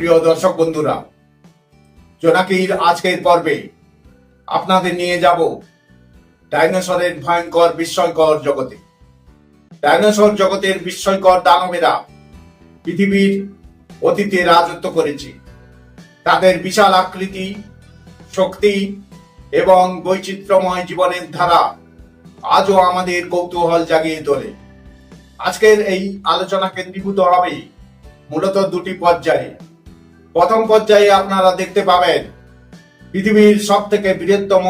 প্রিয় দর্শক বন্ধুরা, জোনাকির আজকের পর্বে আপনাদের নিয়ে যাব ডাইনোসরের ভয়ঙ্কর বিস্ময়কর জগতে। ডাইনোসর জগতের বিস্ময়কর দানবেরা পৃথিবীর অতীতে রাজত্ব করেছে। তাদের বিশাল আকৃতি, শক্তি এবং বৈচিত্র্যময় জীবনের ধারা আজও আমাদের কৌতূহল জাগিয়ে তোলে। আজকের এই আলোচনা কেন্দ্রীভূত হবে মূলত দুটি পর্যায়ে। প্রথম পর্যায়ে আপনারা দেখতে পাবেন পৃথিবীর সব থেকে বৃহত্তম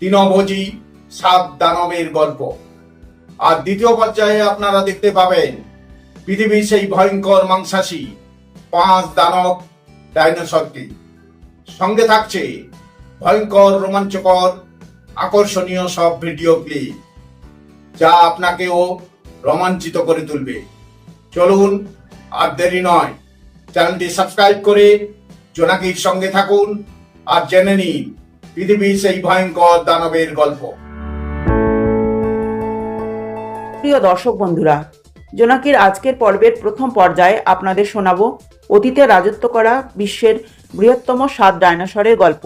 তৃণভোজী সাত দানবের গল্প। আর দ্বিতীয় পর্যায়ে আপনারা দেখতে পাবেন পৃথিবীর সেই ভয়ঙ্কর মাংসাশী পাঁচ দানব ডাইনোসরকে। সঙ্গে থাকছে ভয়ঙ্কর, রোমাঞ্চকর, আকর্ষণীয় সব ভিডিও ক্লিপ যা আপনাকেও রোমাঞ্চিত করে তুলবে। চলুন, আর দেরি নয়। চ্যানেলটি সাবস্ক্রাইব করে জোনাকির সঙ্গে থাকুন আর জেনে নিন পৃথিবীর সেই ভয়ঙ্কর দানবের গল্প। প্রিয় দর্শক বন্ধুরা, জোনাকির আজকের পর্বের প্রথম পর্যায়ে আপনাদের শোনাবো অতীতে রাজত্ব করা বিশ্বের বৃহত্তম সাত ডাইনোসরের গল্প,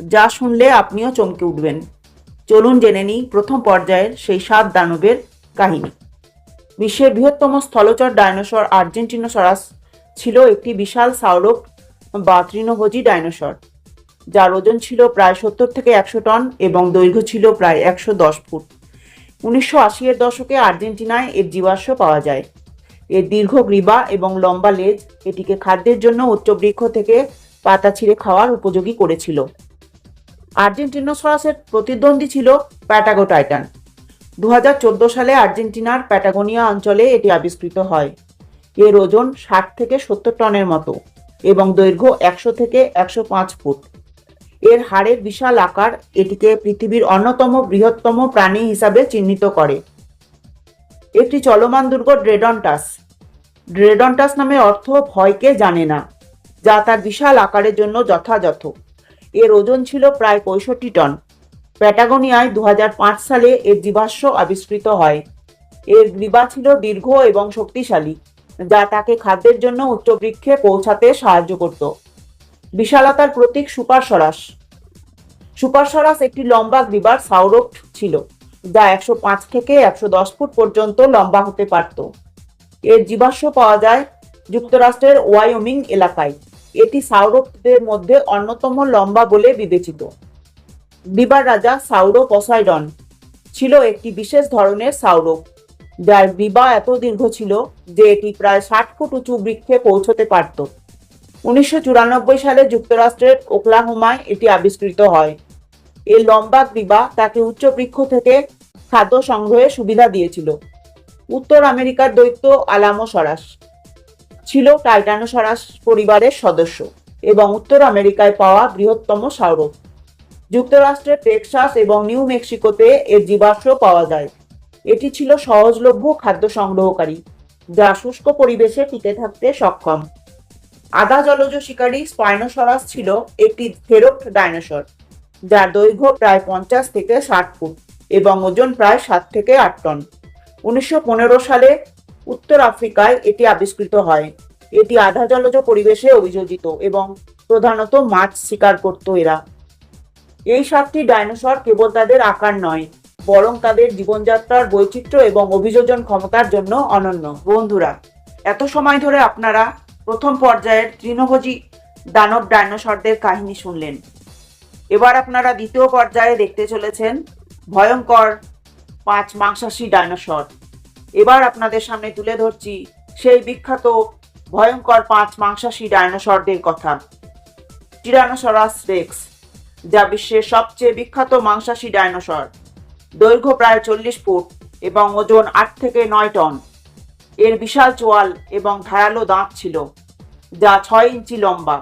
যা শুনলে আপনিও চমকে উঠবেন। চলুন জেনে নিই প্রথম পর্যায়ের সেই সাত দানবের কাহিনী। বিশ্বের বৃহত্তম স্থলচর ডাইনোসর আর্জেন্টিনোসরাস ছিল একটি বিশাল সাউরক বা তৃণভোজী ডাইনোসর, যার ওজন ছিল প্রায় সত্তর থেকে একশো টন এবং দৈর্ঘ্য ছিল প্রায় একশো দশ ফুট। উনিশশো আশি এর দশকে আর্জেন্টিনায় এর জীবাশ্ম পাওয়া যায়। এর দীর্ঘ গ্রীবা এবং লম্বা লেজ এটিকে খাদ্যের জন্য উচ্চবৃক্ষ থেকে পাতা ছিঁড়ে খাওয়ার উপযোগী করেছিল। আর্জেন্টিনোসরাসের প্রতিদ্বন্দ্বী ছিল প্যাটাগো টাইটান। দু হাজার চোদ্দ সালে আর্জেন্টিনার প্যাটাগোনিয়া অঞ্চলে এটি আবিষ্কৃত হয়। এর ওজন ষাট থেকে সত্তর টনের মতো এবং দৈর্ঘ্য একশো থেকে একশো পাঁচ ফুট। এর হাড়ের বিশাল আকার এটিকে পৃথিবীর অন্যতম বৃহত্তম প্রাণী হিসাবে চিহ্নিত করে। একটি চলমান দুর্গ ড্রেডন্টাস। ড্রেডন্টাস নামে অর্থ ভয়কে জানে না, যা তার বিশাল আকারের জন্য যথাযথ। এর ওজন ছিল প্রায় পঁয়ষট্টি টন। প্যাটাগোনিয়ায় দু হাজার পাঁচ সালে এর জীবাশ্ম আবিষ্কৃত হয়। এর গ্রীবা ছিল দীর্ঘ এবং শক্তিশালী। যা তাকে খাদ্যের জন্য উচ্চবৃক্ষে পৌঁছাতে সাহায্য করত। বিশালতার প্রতীক সুপার সরাস সুপার সরাস একটি লম্বা গ্রীবার সাউরক ছিল, যা একশো পাঁচ থেকে একশো দশ ফুট পর্যন্ত লম্বা হতে পারত। এর জীবাশ্ম পাওয়া যায় যুক্তরাষ্ট্রের ওয়াইওমিং এলাকায়। এটি সাউরকদের মধ্যে অন্যতম লম্বা বলে বিবেচিত। গ্রীবার রাজা সাউরো পসাইডন ছিল একটি বিশেষ ধরনের সাউরক যার গ্রীবা এত দীর্ঘ ছিল যে এটি প্রায় ষাট ফুট উঁচু বৃক্ষে পৌঁছতে পারত। উনিশশো চুরানব্বই সালে যুক্তরাষ্ট্রের ওকলাহোমায় এটি আবিষ্কৃত হয়। এই লম্বা গ্রীবা তাকে উচ্চ বৃক্ষ থেকে খাদ্য সংগ্রহে সুবিধা দিয়েছিল। উত্তর আমেরিকার দৈত্য আলামোসরাস ছিল টাইটানোসরাস পরিবারের সদস্য এবং উত্তর আমেরিকায় পাওয়া বৃহত্তম সাউরক যুক্তরাষ্ট্রের টেক্সাস এবং নিউ মেক্সিকোতে এর জীবাশ্ম পাওয়া যায়। এটি ছিল সহজলভ্য খাদ্য সংগ্রহকারী, যা শুষ্ক পরিবেশে টিকে থাকতে সক্ষম। আধা জলজ শিকারী স্পাইনোসরাস ছিল একটি থেরোপ্ট ডাইনোসর, যার দৈর্ঘ্য প্রায় পঞ্চাশ থেকে ষাট ফুট এবং ওজন প্রায় সাত থেকে আট টন। উনিশশো পনেরো সালে উত্তর আফ্রিকায় এটি আবিষ্কৃত হয়। এটি আধা জলজ পরিবেশে অভিযোজিত এবং প্রধানত মাছ শিকার করত এরা। এই সাতটি ডাইনোসর কেবল তাদের আকার নয় বরং তাদের জীবনযাত্রার বৈচিত্র্য এবং অভিযোজন ক্ষমতার জন্য অনন্য। বন্ধুরা, এত সময় ধরে আপনারা প্রথম পর্যায়ের তৃণভোজী দানব ডাইনোসরদের কাহিনী শুনলেন। এবার আপনারা দ্বিতীয় পর্যায়ে দেখতে চলেছেন ভয়ঙ্কর পাঁচ মাংসাশী ডাইনোসর। এবার আপনাদের সামনে তুলে ধরছি সেই বিখ্যাত ভয়ঙ্কর পাঁচ মাংসাশী ডাইনোসরদের কথা। টিরানোসরাস রেক্স, যা বিশ্বের সবচেয়ে বিখ্যাত মাংসাশী ডাইনোসর। দৈর্ঘ্য প্রায় চল্লিশ ফুট এবং ওজন আট থেকে নয় টন। এর বিশাল চোয়াল এবং ধারালো দাঁত ছিল, যা ছয় ইঞ্চি লম্বা।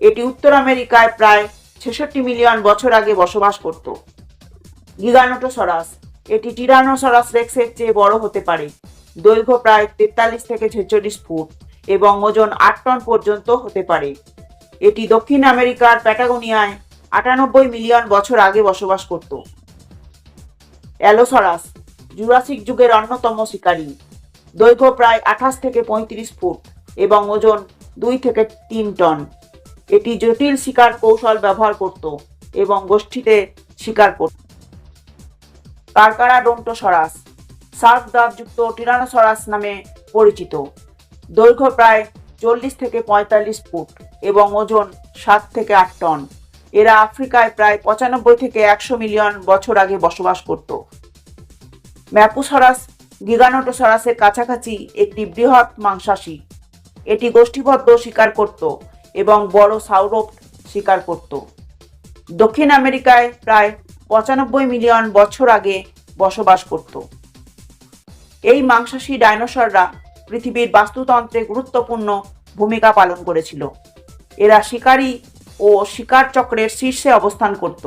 এটি উত্তর আমেরিকায় প্রায় ছেষট্টি মিলিয়ন বছর আগে বসবাস করত। গিগানোটোসরাস, এটি টিরানোসরাস রেক্সের চেয়ে বড় হতে পারে। দৈর্ঘ্য প্রায় তেতাল্লিশ থেকে ছেচল্লিশ ফুট এবং ওজন আট টন পর্যন্ত হতে পারে। এটি দক্ষিণ আমেরিকার প্যাটাগোনিয়ায় আটানব্বই মিলিয়ন বছর আগে বসবাস করত। অ্যালোসরাস, জুরাসিক যুগের অন্যতম শিকারী। দৈর্ঘ্য প্রায় আঠাশ থেকে পঁয়ত্রিশ ফুট এবং ওজন দুই থেকে তিন টন। এটি জটিল শিকার কৌশল ব্যবহার করত এবং গোষ্ঠীতে শিকার করত। কারকারা ডোন্টোসরাস সার্ক দাঁতযুক্ত টিরানোসরাস নামে পরিচিত। দৈর্ঘ্য প্রায় চল্লিশ থেকে পঁয়তাল্লিশ ফুট এবং ওজন সাত থেকে আট টন। এরা আফ্রিকায় প্রায় পঁচানব্বই থেকে একশো মিলিয়ন বছর আগে বসবাস করত। ম্যাপুসরাস গিগানোটোসরাসের কাছাকাছি একটি বৃহৎ মাংসাশী। এটি গোষ্ঠীবদ্ধ শিকার করত এবং বড় সাউরভ শিকার করত। দক্ষিণ আমেরিকায় প্রায় পঁচানব্বই মিলিয়ন বছর আগে বসবাস করত। এই মাংসাশী ডাইনোসররা পৃথিবীর বাস্তুতন্ত্রে গুরুত্বপূর্ণ ভূমিকা পালন করেছিল। এরা শিকারী ও শিকার চক্রের শীর্ষে অবস্থান করত।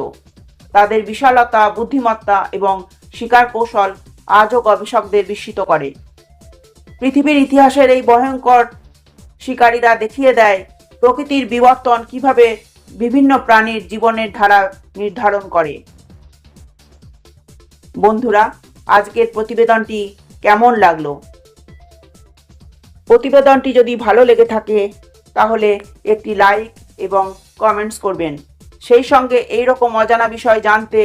তাদের বিশালতা, বুদ্ধিমত্তা এবং শিকার কৌশল আজও গবেষকদের বিস্মিত করে। পৃথিবীর ইতিহাসের এই ভয়ঙ্কর শিকারীরা দেখিয়ে দেয় প্রকৃতির বিবর্তন কীভাবে বিভিন্ন প্রাণীর জীবনের ধারা নির্ধারণ করে। বন্ধুরা, আজকের প্রতিবেদনটি কেমন লাগল? প্রতিবেদনটি যদি ভালো লেগে থাকে, তাহলে একটি লাইক এবং কমেন্টস করবেন। সেই সঙ্গে এই রকম অজানা বিষয় জানতে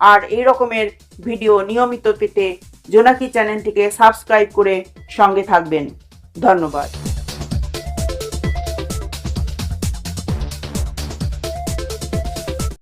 আর এই রকমের ভিডিও নিয়মিত পেতে জোনাকি চ্যানেলটিকে সাবস্ক্রাইব করে সঙ্গে থাকবেন। ধন্যবাদ।